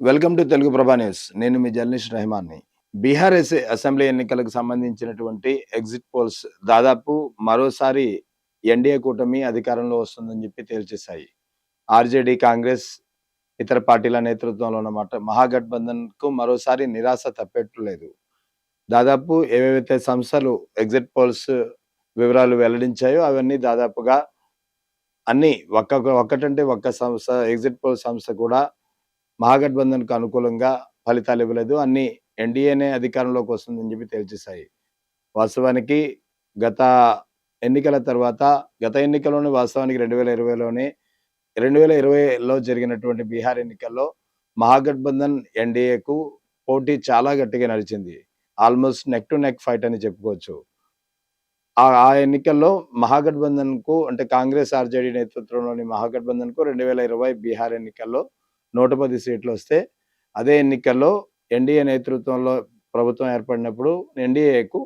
Welcome to Telugu Prabha news. నేను మీ journalist రెహమాన్ని. బీహార్ ఎస్ఏ అసెంబ్లీ ఎన్నికలకు సంబంధించినటువంటి ఎగ్జిట్ పోల్స్ దాదాపు మరోసారి ఎన్డీఏ కూటమి అధికారంలో వస్తుందని చెప్పి తేల్చేశాయి. ఆర్జేడీ కాంగ్రెస్ ఇతర పార్టీల నేతృత్వంలో ఉన్నమాట మహాగఠబంధన్కు మరోసారి నిరాశ తప్పెట్లేదు దాదాపు ఏవేవైతే సంస్థలు ఎగ్జిట్ పోల్స్ వివరాలు వెల్లడించాయో అవన్నీ దాదాపుగా అన్ని ఒక్క ఒక్కటంటే ఒక్క సంస్థ ఎగ్జిట్ పోల్ సంస్థ కూడా మహాగఠబంధన్కు అనుకూలంగా ఫలితాలు ఇవ్వలేదు. అన్ని ఎన్డీఏనే అధికారంలోకి వస్తుందని చెప్పి తేల్చేశాయి. వాస్తవానికి గత ఎన్నికల తర్వాత గత ఎన్నికల్లోనే వాస్తవానికి రెండు వేల ఇరవైలోనే రెండు వేల ఇరవైలో జరిగినటువంటి బీహార్ ఎన్నికల్లో మహాగఠబంధన్ ఎన్డీఏకు పోటీ చాలా గట్టిగా నడిచింది. Almost neck to neck fight అని చెప్పుకోవచ్చు. ఆ ఆ ఎన్నికల్లో మహాగఠబంధన్కు అంటే కాంగ్రెస్ ఆర్జేడీ నేతృత్వంలోని మహాగఠబంధన్కు రెండు వేల ఇరవై బీహార్ ఎన్నికల్లో నూట పది సీట్లు వస్తే అదే ఎన్నికల్లో ఎన్డీఏ నేతృత్వంలో ప్రభుత్వం ఏర్పడినప్పుడు ఎన్డీఏకు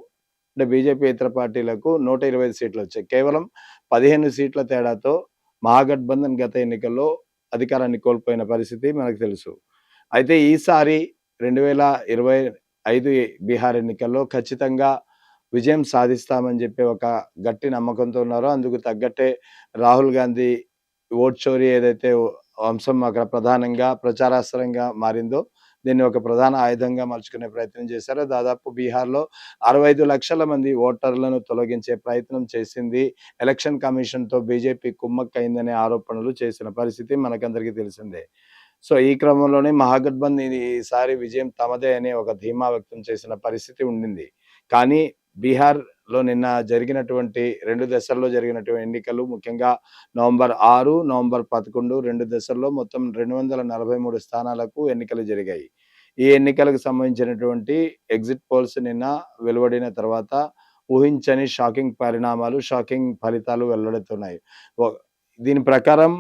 అంటే బీజేపీ ఇతర పార్టీలకు నూట ఇరవై సీట్లు వచ్చాయి. కేవలం పదిహేను సీట్ల తేడాతో మహాగఠబంధన్ గత ఎన్నికల్లో అధికారాన్ని కోల్పోయిన పరిస్థితి మనకు తెలుసు. అయితే ఈసారి రెండు వేల ఇరవై ఐదు బీహార్ ఎన్నికల్లో ఖచ్చితంగా విజయం సాధిస్తామని చెప్పి ఒక గట్టి నమ్మకంతో ఉన్నారో అందుకు తగ్గట్టే రాహుల్ గాంధీ ఓట్ చోరీ ఏదైతే అంశం అక్కడ ప్రధానంగా ప్రచారాస్త్రంగా మారిందో దీన్ని ఒక ప్రధాన ఆయుధంగా మలుచుకునే ప్రయత్నం చేశారు. దాదాపు బీహార్లో అరవై లక్షల మంది ఓటర్లను తొలగించే ప్రయత్నం చేసింది ఎలక్షన్ కమిషన్తో బీజేపీ కుమ్మక్కైందనే ఆరోపణలు చేసిన పరిస్థితి మనకందరికీ తెలిసిందే. సో ఈ క్రమంలోనే మహాగఠబంధన్ ఈసారి విజయం తమదే అనే ఒక ధీమా వ్యక్తం చేసిన పరిస్థితి ఉండింది. కానీ బీహార్లో నిన్న జరిగినటువంటి రెండు దశల్లో జరిగినటువంటి ఎన్నికలు ముఖ్యంగా నవంబర్ ఆరు నవంబర్ పదకొండు రెండు దశల్లో మొత్తం రెండు వందల నలభై మూడు స్థానాలకు ఎన్నికలు జరిగాయి. ఈ ఎన్నికలకు సంబంధించినటువంటి ఎగ్జిట్ పోల్స్ నిన్న వెలువడిన తర్వాత ఊహించని షాకింగ్ పరిణామాలు షాకింగ్ ఫలితాలు వెల్లడుతున్నాయి. దీని ప్రకారం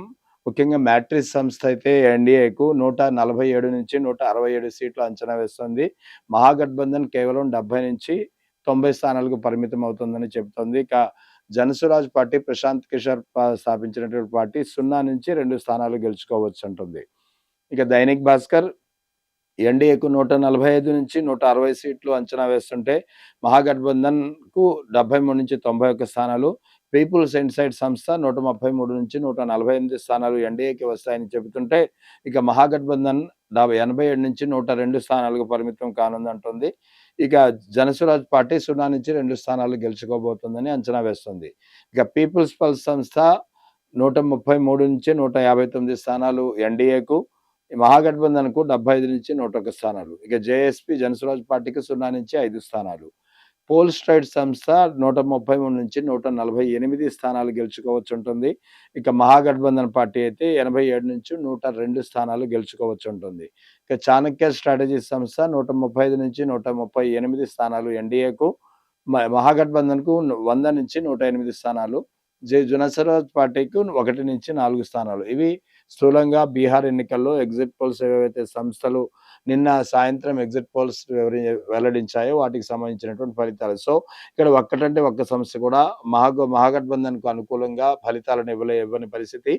ముఖ్యంగా మ్యాట్రిస్ సంస్థ అయితే ఎన్డీఏకు నూట నలభై ఏడు నుంచి నూట అరవై ఏడు సీట్లు అంచనా వేస్తుంది. మహాగఠబంధన్ కేవలం డెబ్బై నుంచి తొంభై స్థానాలకు పరిమితం అవుతుందని చెబుతోంది. ఇక జనసురాజ్ పార్టీ ప్రశాంత్ కిషోర్ స్థాపించినటువంటి పార్టీ సున్నా నుంచి రెండు స్థానాలు గెలుచుకోవచ్చు అంటుంది ఇక దైనిక్ భాస్కర్ ఎన్డీఏకు నూట నలభై ఐదు నుంచి నూట అరవై సీట్లు అంచనా వేస్తుంటే మహాగఠబంధన్కు డెబ్బై మూడు నుంచి తొంభై ఒక్క స్థానాలు పీపుల్స్ ఇన్సైడ్ సంస్థ నూట ముప్పై మూడు నుంచి నూట నలభై ఎనిమిది స్థానాలు ఎన్డీఏకి వస్తాయని చెబుతుంటే ఇక మహాగఠబంధన్ డెబ్బై ఎనభై ఏడు నుంచి నూట రెండు స్థానాలకు పరిమితం కానుందంటుంది. ఇక జనసురాజ్ పార్టీ సున్నా నుంచి రెండు స్థానాలు గెలుచుకోబోతుందని అంచనా వేస్తుంది. ఇక పీపుల్స్ పల్స్ సంస్థ నూట ముప్పై మూడు నుంచి నూట యాభై తొమ్మిది స్థానాలు ఎన్డీఏకు మహాగఠబంధన్కు డెబ్బై ఐదు నుంచి నూట ఒక స్థానాలు. ఇక జేఎస్పీ జనసురాజ్ పార్టీకి సున్నా నుంచి ఐదు స్థానాలు. పోల్స్ట్రైడ్ సంస్థ నూట ముప్పై మూడు నుంచి నూట నలభై ఎనిమిది స్థానాలు గెలుచుకోవచ్చు ఉంటుంది ఇక మహాగఠబంధన్ పార్టీ అయితే ఎనభై ఏడు నుంచి నూట రెండు స్థానాలు గెలుచుకోవచ్చు ఉంటుంది ఇక చాణక్య స్ట్రాటజీ సంస్థ నూట ముప్పై ఐదు నుంచి నూట ముప్పై ఎనిమిది స్థానాలు ఎన్డీఏకు మహాగఠబంధన్కు వంద నుంచి నూట ఎనిమిది స్థానాలు జే జునసరాజ్ పార్టీకి ఒకటి నుంచి నాలుగు స్థానాలు. ఇవి స్థూలంగా బీహార్ ఎన్నికల్లో ఎగ్జిట్ పోల్స్ ఏవైతే సంస్థలు నిన్న సాయంత్రం ఎగ్జిట్ పోల్స్ వివరి వెల్లడించాయో వాటికి సంబంధించినటువంటి ఫలితాలు. సో ఇక్కడ ఒక్కటంటే ఒక్క సంస్థ కూడా మహాగ మహాగఠబంధన్కు అనుకూలంగా ఫలితాలను ఇవ్వలే ఇవ్వని పరిస్థితి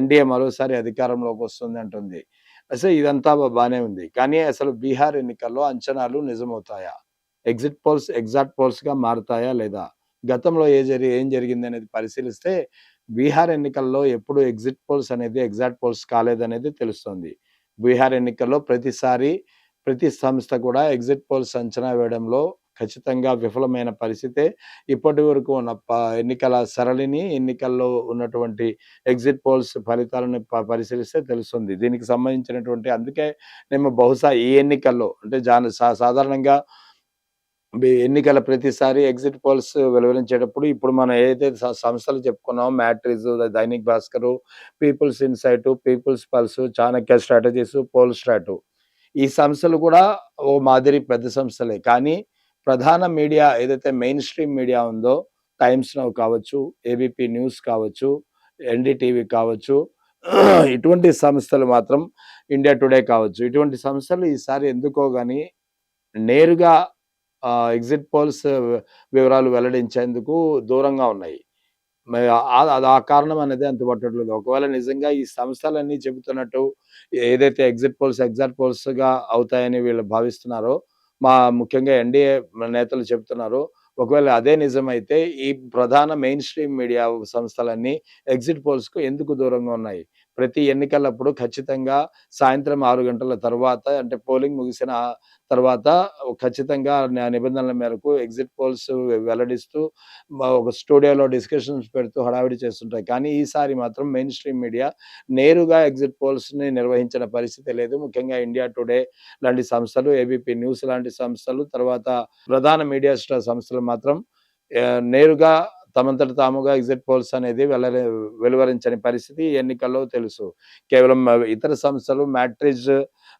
ఎన్డీఏ మరోసారి అధికారంలోకి వస్తుంది అంటుంది. అసలు ఇదంతా బాగానే ఉంది. కానీ అసలు బీహార్ ఎన్నికల్లో అంచనాలు నిజమవుతాయా? ఎగ్జిట్ పోల్స్ ఎగ్జాక్ట్ పోల్స్గా మారుతాయా లేదా? గతంలో ఏ జరి ఏం జరిగింది అనేది పరిశీలిస్తే బీహార్ ఎన్నికల్లో ఎప్పుడు ఎగ్జిట్ పోల్స్ అనేది ఎగ్జాక్ట్ పోల్స్ కాలేదనేది తెలుస్తుంది. బీహార్ ఎన్నికల్లో ప్రతిసారి ప్రతి సంస్థ కూడా ఎగ్జిట్ పోల్స్ అంచనా వేయడంలో ఖచ్చితంగా విఫలమైన పరిస్థితే ఇప్పటి వరకు ఉన్న ఎన్నికల సరళిని ఎన్నికల్లో ఉన్నటువంటి ఎగ్జిట్ పోల్స్ ఫలితాలను ప- పరిశీలిస్తే తెలుస్తుంది. దీనికి సంబంధించినటువంటి అందుకే మేము బహుశా ఈ ఎన్నికల్లో అంటే జాన సా- సాధారణంగా ఎన్నికల ప్రతిసారి ఎగ్జిట్ పోల్స్ వెలువరించేటప్పుడు ఇప్పుడు మనం ఏదైతే సంస్థలు చెప్పుకున్నామో Matrize Dainik Bhaskar people's insight people's pulse Chanakya strategies Polstrat. ఈ సంస్థలు కూడా ఓ మాదిరి పెద్ద సంస్థలే. కానీ ప్రధాన మీడియా ఏదైతే మెయిన్ స్ట్రీమ్ మీడియా ఉందో టైమ్స్ నౌ కావచ్చు ఏబీపీ న్యూస్ కావచ్చు ఎన్డీటీవీ కావచ్చు ఇటువంటి సంస్థలు మాత్రం ఇండియా టుడే కావచ్చు. ఇటువంటి సంస్థలు ఈసారి ఎందుకో కానీ నేరుగా ఎగ్జిట్ పోల్స్ వివరాలు వెల్లడించేందుకు దూరంగా ఉన్నాయి మరి ఆ అది ఆ కారణం అనేది అంతుపట్టట్లేదు. ఒకవేళ నిజంగా ఈ సంస్థలన్నీ చెబుతున్నట్టు ఏదైతే ఎగ్జిట్ పోల్స్, ఎగ్జాక్ట్ పోల్స్‌గా అవుతాయని వీళ్ళు భావిస్తున్నారో, మా ముఖ్యంగా ఎన్‌డీఏ నేతలు చెబుతున్నారు ఒకవేళ అదే నిజమైతే ఈ ప్రధాన మెయిన్ స్ట్రీమ్ మీడియా సంస్థలన్నీ ఎగ్జిట్ పోల్స్‌కు ఎందుకు దూరంగా ఉన్నాయి? ప్రతి ఎన్నికలప్పుడు ఖచ్చితంగా సాయంత్రం ఆరు గంటల తర్వాత అంటే పోలింగ్ ముగిసిన తర్వాత ఖచ్చితంగా నిబంధనల మేరకు ఎగ్జిట్ పోల్స్ వెల్లడిస్తూ ఒక స్టూడియోలో డిస్కషన్స్ పెడుతూ హడావిడి చేస్తుంటాయి. కానీ ఈసారి మాత్రం మెయిన్ స్ట్రీమ్ మీడియా నేరుగా ఎగ్జిట్ పోల్స్‌ని నిర్వహించిన పరిస్థితి లేదు. ముఖ్యంగా ఇండియా టుడే లాంటి సంస్థలు, ఏబీపీ న్యూస్ లాంటి సంస్థలు, తర్వాత ప్రధాన మీడియా సంస్థలు మాత్రం నేరుగా తమంతట తాముగా ఎగ్జిట్ పోల్స్ అనేది వెల్లరి వెలువరించని పరిస్థితి ఎన్నికల్లో తెలుసు. కేవలం ఇతర సంస్థలు Matrize,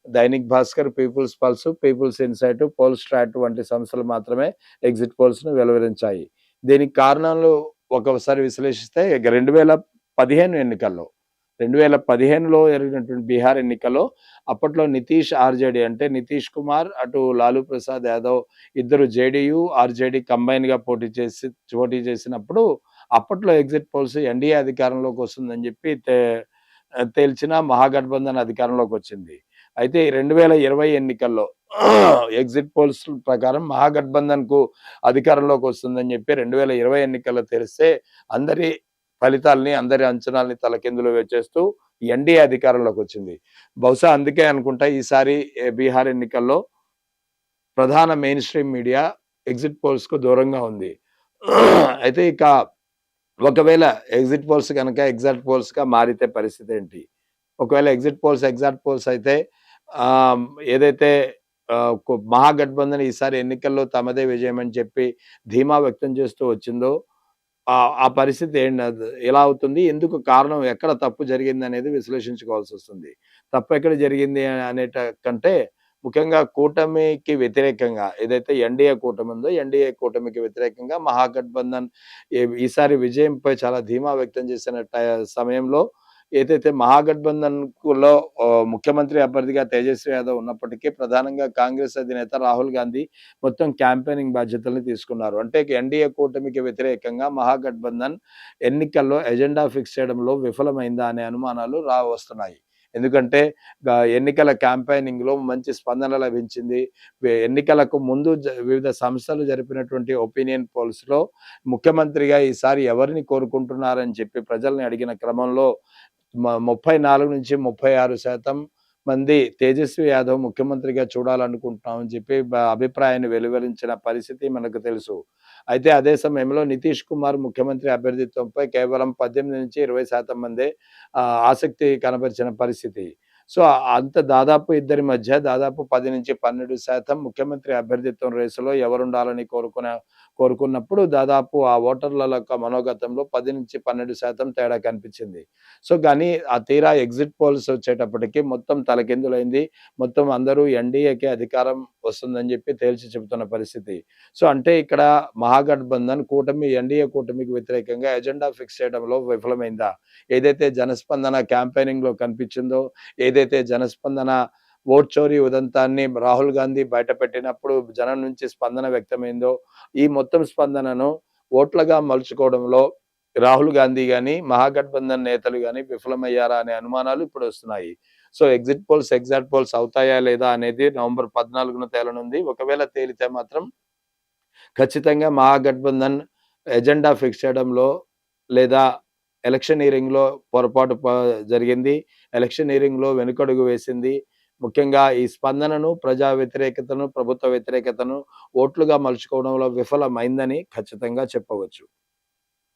Dainik Bhaskar, people's pulse, people's insight, Polstrat వంటి సంస్థలు మాత్రమే ఎగ్జిట్ పోల్స్‌ను వెలువరించాయి. దీనికి కారణాలు ఒకసారి విశ్లేషిస్తే రెండు వేల పదిహేను ఎన్నికల్లో 2015లో జరిగినటువంటి బీహార్ ఎన్నికలో అప్పట్లో నితీష్ ఆర్‌జేడీ అంటే నితీష్ కుమార్, అటు లాలూ ప్రసాద్ యాదవ్ ఇద్దరు జేడీయూ, ఆర్‌జేడీ కంబైన్‌గా పోటీ చేసి పోటీ చేసినప్పుడు అప్పట్లో ఎగ్జిట్ పోల్స్ ఎన్‌డీఏ అధికారంలోకి వస్తుందని చెప్పి తే తేల్చిన మహాగఠబంధన్ అధికారంలోకి వచ్చింది. అయితే రెండు వేల ఇరవై ఎన్నికల్లో ఎగ్జిట్ పోల్స్ ప్రకారం మహాగఠబంధన్‌కు అధికారంలోకి వస్తుందని చెప్పి 2020 ఎన్నికల్లో తెలిస్తే అందరి ఫలితాల్ని, అందరి అంచనాల్ని తలకిందులు చేస్తూ ఎన్‌డీఏ అధికారంలోకొచ్చింది. బహుశా అందుకే అనుకుంటా ఈసారి బీహార్ ఎన్నికల్లో ప్రధాన మెయిన్ స్ట్రీమ్ మీడియా ఎగ్జిట్ పోల్స్‌కు దూరంగా ఉంది. అయితే ఇక ఒకవేళ ఎగ్జిట్ పోల్స్ కనుక ఎగ్జాక్ట్ పోల్స్‌గా మారితే పరిస్థితి ఏంటి ఒకవేళ ఎగ్జిట్ పోల్స్, ఎగ్జాక్ట్ పోల్స్ అయితే ఏదైతే మహాగఠబంధన్ ఈసారి ఎన్నికల్లో తమదే విజయం అని చెప్పి ధీమా వ్యక్తం చేస్తూ వచ్చిందో ఆ పరిస్థితి ఏంటి? ఎలా అవుతుంది? ఎందుకు కారణం? ఎక్కడ తప్పు జరిగింది అనేది విశ్లేషించుకోవాల్సి వస్తుంది. తప్పు ఎక్కడ జరిగింది అనేట కంటే ముఖ్యంగా కూటమికి వ్యతిరేకంగా ఏదైతే ఎన్‌డీఏ కూటమి ఉందో, ఎన్‌డీఏ కూటమికి వ్యతిరేకంగా మహాగఠబంధన్ ఈసారి విజయంపై చాలా ధీమా వ్యక్తం చేసిన టై సమయంలో ఏదైతే మహాగఠబంధన్లో ముఖ్యమంత్రి అభ్యర్థిగా తేజస్వి యాదవ్ ఉన్నప్పటికీ ప్రధానంగా కాంగ్రెస్ అధినేత రాహుల్ గాంధీ మొత్తం క్యాంపెయినింగ్ బాధ్యతల్ని తీసుకున్నారు. అంటే ఎన్‌డీఏ కూటమికి వ్యతిరేకంగా మహాగఠబంధన్ ఎన్నికల్లో ఎజెండా ఫిక్స్ చేయడంలో విఫలమైందా అనే అనుమానాలు రా వస్తున్నాయి. ఎందుకంటే ఎన్నికల క్యాంపెయినింగ్‌లో మంచి స్పందన లభించింది. ఎన్నికలకు ముందు జ వివిధ సంస్థలు జరిపినటువంటి ఒపీనియన్ పోల్స్‌లో ముఖ్యమంత్రిగా ఈసారి ఎవరిని కోరుకుంటున్నారని చెప్పి ప్రజల్ని అడిగిన క్రమంలో ముప్పై నాలుగు నుంచి ముప్పై ఆరు శాతం మంది తేజస్వి యాదవ్ ముఖ్యమంత్రిగా చూడాలనుకుంటున్నామని చెప్పి అభిప్రాయాన్ని వెలువరించిన పరిస్థితి మనకు తెలుసు. అయితే అదే సమయంలో నితీష్ కుమార్ ముఖ్యమంత్రి అభ్యర్థిత్వంపై కేవలం పద్దెనిమిది నుంచి ఇరవై శాతం మంది ఆసక్తి కనపరిచిన పరిస్థితి. సో, అంత దాదాపు ఇద్దరి మధ్య దాదాపు 10-12% ముఖ్యమంత్రి అభ్యర్థిత్వం రేసులో ఎవరుండాలని కోరుకునే కోరుకున్నప్పుడు దాదాపు ఆ ఓటర్ల యొక్క మనోగతంలో 10-12% తేడా కనిపించింది. సో, కానీ ఆ తీరా ఎగ్జిట్ పోల్స్ వచ్చేటప్పటికి మొత్తం తలకిందులైంది. మొత్తం అందరూ ఎన్‌డీఏకే అధికారం వస్తుందని చెప్పి తేల్చి చెబుతున్న పరిస్థితి. సో, అంటే ఇక్కడ మహాగఠబంధన్ కూటమి ఎన్‌డీఏ కూటమికి వ్యతిరేకంగా ఎజెండా ఫిక్స్ చేయడంలో విఫలమైందా? ఏదైతే జనస్పందన క్యాంపెయినింగ్‌లో కనిపించిందో, ఏదైతే జనస్పందన ఓట్ చోరీ ఉదంతాన్ని రాహుల్ గాంధీ బయటపెట్టినప్పుడు జనం నుంచి స్పందన వ్యక్తమైందో, ఈ మొత్తం స్పందనను ఓట్లుగా మలుచుకోవడంలో రాహుల్ గాంధీ కానీ మహాగఠబంధన్ నేతలు కానీ విఫలమయ్యారా అనే అనుమానాలు ఇప్పుడు వస్తున్నాయి so, exit polls, exact polls అవుతాయా లేదా అనేది నవంబర్ 14న తేలనుంది. ఒకవేళ తేలితే మాత్రం ఖచ్చితంగా మహాగఠబంధన్ ఎజెండా ఫిక్స్ చేయడంలో లేదా ఎలక్షనీరింగ్‌లో పొరపాటు జరిగింది జరిగింది. ఎలక్షనీరింగ్‌లో వెనుకడుగు వేసింది. ముఖ్యంగా ఈ స్పందనను, ప్రజా వ్యతిరేకతను, ప్రభుత్వ వ్యతిరేకతను ఓట్లుగా మలుచుకోవడంలో విఫలమైందని ఖచ్చితంగా చెప్పవచ్చు.